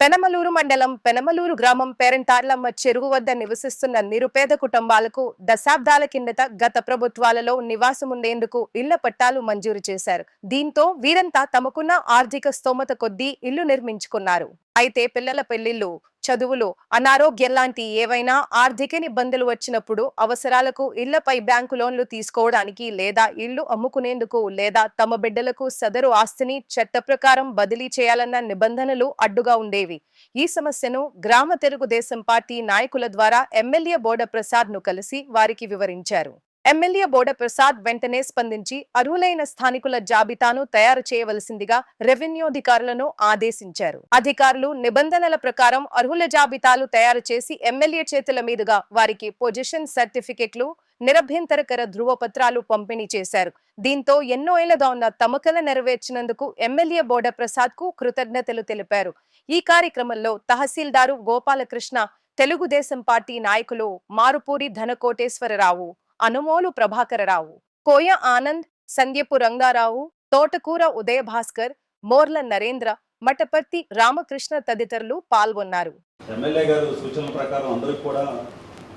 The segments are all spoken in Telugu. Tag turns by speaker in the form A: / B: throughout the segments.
A: పెనమలూరు మండలం పెనమలూరు గ్రామం పేరంటార్లమ్మ చెరువు వద్ద నివసిస్తున్న నిరుపేద కుటుంబాలకు దశాబ్దాల కిందట గత ప్రభుత్వాలలో నివాసముండేందుకు ఇళ్ళ పట్టాలు మంజూరు చేశారు. దీంతో వీరంతా తమకున్న ఆర్థిక స్తోమత కొద్దీ ఇల్లు నిర్మించుకున్నారు. అయితే పిల్లల పెళ్ళిళ్ళు చదువులు అనారోగ్యం లాంటి ఏవైనా ఆర్థిక ఇబ్బందులు వచ్చినప్పుడు అవసరాలకు ఇళ్ళపై బ్యాంకు లోన్లు తీసుకోవడానికి లేదా ఇళ్ళు అమ్ముకునేందుకు లేదా తమ బిడ్డలకు సదరు ఆస్తిని చట్ట ప్రకారం బదిలీ చేయాలన్న నిబంధనలు అడ్డుగా ఉండేవి. ఈ సమస్యను గ్రామ తెలుగుదేశం పార్టీ నాయకుల ద్వారా ఎమ్మెల్యే బోడ ప్రసాద్ను కలిసి వారికి వివరించారు. ఎమ్మెల్యే బోడ ప్రసాద్ వెంటనే స్పందించి అర్హులైన స్థానికుల జాబితాను తయారు చేయవలసిందిగా రెవెన్యూ అధికారులను ఆదేశించారు. అధికారులు నిబంధనల ప్రకారం అర్హుల జాబితాలు తయారు చేసి ఎమ్మెల్యే చేతుల మీదుగా వారికి పొజిషన్ సర్టిఫికెట్లు నిరభ్యంతరకర ధృవపత్రాలు పంపిణీ చేశారు. దీంతో ఎన్నో ఏళ్ళగా ఉన్న తమకల నెరవేర్చినందుకు ఎమ్మెల్యే బోడ ప్రసాద్కు కృతజ్ఞతలు తెలిపారు. ఈ కార్యక్రమంలో తహసీల్దారు గోపాలకృష్ణ తెలుగుదేశం పార్టీ నాయకులు మారుపూరి ధనకోటేశ్వరరావు అనుమోలు ప్రభాకరరావు కోయ ఆనంద్ సంధ్యపు రంగారావు తోటకూర ఉదయ భాస్కర్ మోర్ల నరేంద్ర మఠపర్తి రామకృష్ణ తదితరులు పాల్గొన్నారు.
B: ఎమ్మెల్యే గారు సూచనల ప్రకారం అందరికి కూడా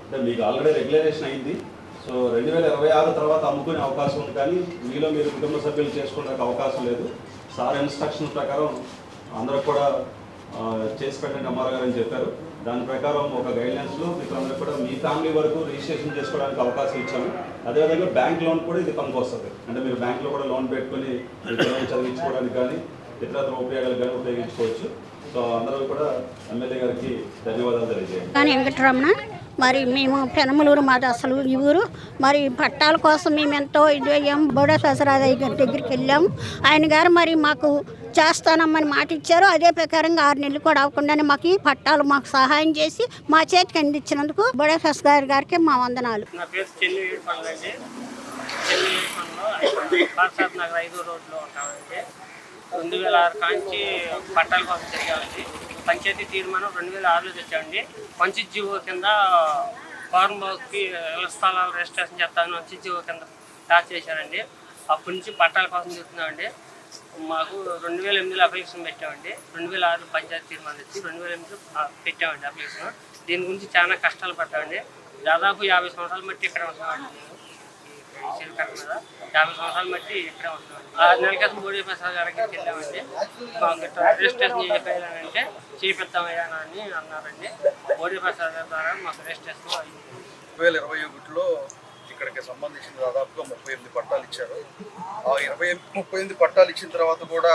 B: అంటే మీకు ఆల్రెడీ రెగ్యులరేషన్ అయింది. సో రెండు వేల ఇరవై ఆరు తర్వాత అమ్ముకునే అవకాశం ఉంది కానీ మీలో మీరు కుటుంబ సభ్యులు చేసుకోవడానికి అవకాశం లేదు. సార్ ఇన్స్ట్రక్షన్ ప్రకారం అందరూ కూడా చేసి పెట్టండి అమ్మారు గారు అని చెప్పారు. దాని ప్రకారం ఒక గైడ్లైన్స్లో మీకు కూడా మీ ఫ్యామిలీ వరకు రిజిస్ట్రేషన్ చేసుకోవడానికి అవకాశం ఇచ్చాము. అదేవిధంగా బ్యాంక్ లోన్ కూడా ఇది పనికి వస్తుంది అంటే మీరు బ్యాంక్లో కూడా లోన్ పెట్టుకొని చదివించుకోవడానికి కానీ ఇతరత్ర ఉపయోగాలు కానీ ఉపయోగించుకోవచ్చు. సో అందరూ కూడా ఎమ్మెల్యే గారికి ధన్యవాదాలు తెలియజేయండి.
C: వెంకటరమణ మరి మేము పెనమలూరు మాది అసలు ఈ ఊరు. మరి పట్టాల కోసం మేము ఎంతో ఇది అయ్యాము బోడా ససరాదయ్య గారి దగ్గరికి వెళ్ళాము ఆయన గారు మరి మాకు చేస్తానమ్మని మాట ఇచ్చారు. అదే ప్రకారంగా ఆరు నెలలు కూడా అవ్వకుండానే మాకు ఈ పట్టాలు మాకు సహాయం చేసి మా చేతికి అందించినందుకు బోడా సస్ గారి గారికి మా వందనాలు.
D: రెండు వేల ఆరు కాంచి పట్టాల కోసం తిరిగామండి. పంచాయతీ తీర్మానం రెండు వేల ఆరులో తెచ్చామండి. మంచి జీవో కింద ఫార్మ్ హౌస్కి ఇళ్ళ స్థలాలు రిజిస్ట్రేషన్ చేస్తాను మంచి జీవో కింద స్టార్ట్ చేశారండి అప్పటి నుంచి పట్టాల కోసం చెప్తున్నామండి మాకు రెండు వేల ఎనిమిదిలో అప్లికేషన్ పెట్టామండి. రెండు వేల ఆరు పంచాయతీ తీర్మానం తెచ్చి రెండు వేల ఎనిమిదిలో పెట్టామండి అప్లికేషన్. దీని గురించి చాలా కష్టాలు పడ్డామండి. దాదాపు యాభై సంవత్సరాలు మట్టి ఇక్కడ ఉంటున్నామండి మేము. చెరువు కట్ట మీద యాభై సంవత్సరాలు మట్టి ఇక్కడే ఉంటున్నాం ఆరు నెలల క్రితం మోడీ ప్రసాద్ గారికి వెళ్ళామండి. రిజిస్ట్రేషన్ చేయాలంటే చేపిస్తామయ్యా అని అన్నారండి. మోడీ ప్రసాద్ గారి ద్వారా మాకు రిజిస్ట్రేషన్ అయింది
E: రెండు వేల ఇరవై ఒకటిలో ఇక్కడికి సంబంధించిన దాదాపుగా ముప్పై ఎనిమిది పట్టాలు ఇచ్చారు. ఆ ఇరవై ముప్పై ఎనిమిది పట్టాలు ఇచ్చిన తర్వాత కూడా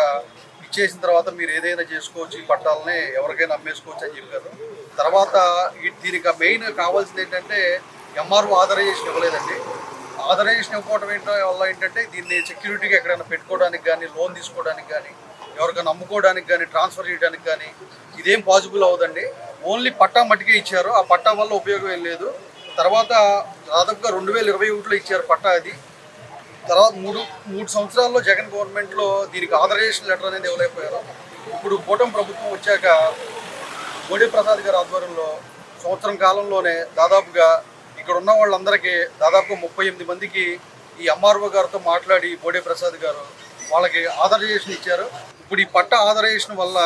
E: ఇచ్చేసిన తర్వాత మీరు ఏదైనా చేసుకోవచ్చు ఈ పట్టాలని ఎవరికైనా అమ్మేసుకోవచ్చు అని చెప్పారు. తర్వాత దీనికి మెయిన్ కావాల్సింది ఏంటంటే ఎంఆర్ఓ ఆథరైజేషన్ ఇవ్వలేదండి. ఆథరైజేషన్ ఇవ్వకపోవడం ఏంటో వల్ల ఏంటంటే దీన్ని సెక్యూరిటీగా ఎక్కడైనా పెట్టుకోవడానికి కానీ లోన్ తీసుకోవడానికి కానీ ఎవరికైనా అమ్ముకోవడానికి కానీ ట్రాన్స్ఫర్ చేయడానికి కానీ ఇదేం పాసిబుల్ అవ్వదండి. ఓన్లీ పట్టా మట్టికే ఇచ్చారు. ఆ పట్టా వల్ల ఉపయోగం ఏం లేదు. తర్వాత దాదాపుగా రెండు వేల ఇరవై ఒకటిలో ఇచ్చారు పట్టా అది. తర్వాత మూడు మూడు సంవత్సరాల్లో జగన్ గవర్నమెంట్లో దీనికి ఆథరైజేషన్ లెటర్ అనేది ఇవ్వలేకపోయారు. ఇప్పుడు కూటమి ప్రభుత్వం వచ్చాక మోడీ ప్రసాద్ గారి ఆధ్వర్యంలో సంవత్సరం కాలంలోనే దాదాపుగా ఇక్కడ ఉన్న వాళ్ళందరికీ దాదాపు ముప్పై ఎనిమిది మందికి ఈ ఎంఆర్ఓ గారితో మాట్లాడి బోడే ప్రసాద్ గారు వాళ్ళకి ఆథరైజేషన్ ఇచ్చారు. ఇప్పుడు ఈ పట్ట ఆథరైజేషన్ వల్ల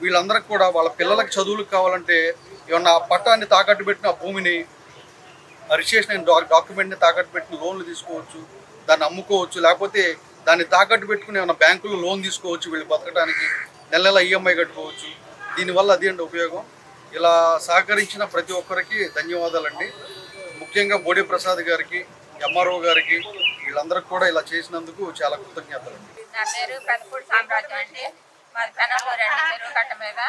E: వీళ్ళందరికి కూడా వాళ్ళ పిల్లలకి చదువులకు కావాలంటే ఏమన్నా ఆ పట్టాన్ని తాకట్టు పెట్టిన భూమిని రిజిస్ట్రేషన్ అయిన డా డాక్యుమెంట్ని తాకట్టు పెట్టిన లోన్లు తీసుకోవచ్చు దాన్ని అమ్ముకోవచ్చు లేకపోతే దాన్ని తాకట్టు పెట్టుకుని ఏమైనా బ్యాంకులో లోన్ తీసుకోవచ్చు వీళ్ళు బతకడానికి నెల నెల ఈఎంఐ కట్టుకోవచ్చు. దీనివల్ల అదేంటి అండి ఉపయోగం? ఇలా సహకరించిన ప్రతి ఒక్కరికి ధన్యవాదాలండి. ముఖ్యంగా బోడే ప్రసాద్ గారికి ఎంఆర్ఓ గారికి వీళ్ళందరికి కూడా ఇలా చేసినందుకు చాలా కృతజ్ఞతలండి
F: నా పేరు పెదపూడి సామ్రాజ్యం అండి. మాది పెనమూరు అండి చెరువు కట్ట మీద.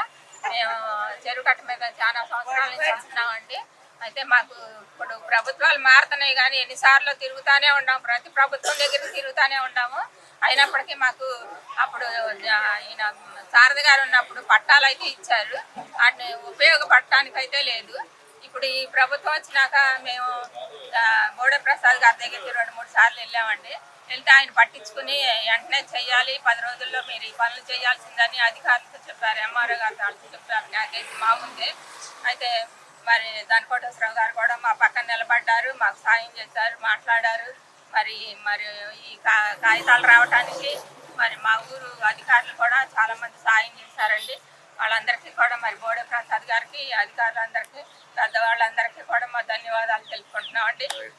F: మేము చెరువు కట్ట మీద చాలా సంవత్సరాల నుంచి ఉంటున్నామండి అయితే మాకు ఇప్పుడు ప్రభుత్వాలు మారుతున్నాయి కానీ ఎన్నిసార్లు తిరుగుతానే ఉన్నాము ప్రతి ప్రభుత్వం దగ్గర తిరుగుతానే ఉన్నాము అయినప్పటికీ మాకు అప్పుడు ఈయన శారద గారు ఉన్నప్పుడు పట్టాలు అయితే ఇచ్చారు. వాటిని ఉపయోగపడటానికి అయితే లేదు. ఇప్పుడు ఈ ప్రభుత్వం వచ్చినాక మేము ఆ, ప్రసాద్ గారి దగ్గరికి రెండు మూడు సార్లు వెళ్ళామండి. వెళ్తే ఆయన పట్టించుకుని వెంటనే చెయ్యాలి పది రోజుల్లో మీరు ఈ పనులు చేయాల్సిందని అధికారులతో చెప్పారు ఎంఆర్ఓ గారితో చెప్పారు. నాకైతే మామూలుగా అయితే మరి దానికోటేశ్వరరావు గారు కూడా మా పక్కన నిలబడ్డారు మాకు సాయం చేశారు మాట్లాడారు. మరి మరి ఈ కా- కాగితాలు రావటానికి మరి మా ఊరు అధికారులు కూడా చాలామంది సాయం చేశారండి. వాళ్ళందరికీ కూడా మరి బోడే ప్రసాద్ గారికి అధికారులందరికీ పెద్దవాళ్ళందరికీ కూడా మా ధన్యవాదాలు తెలుపుకుంటున్నామండి.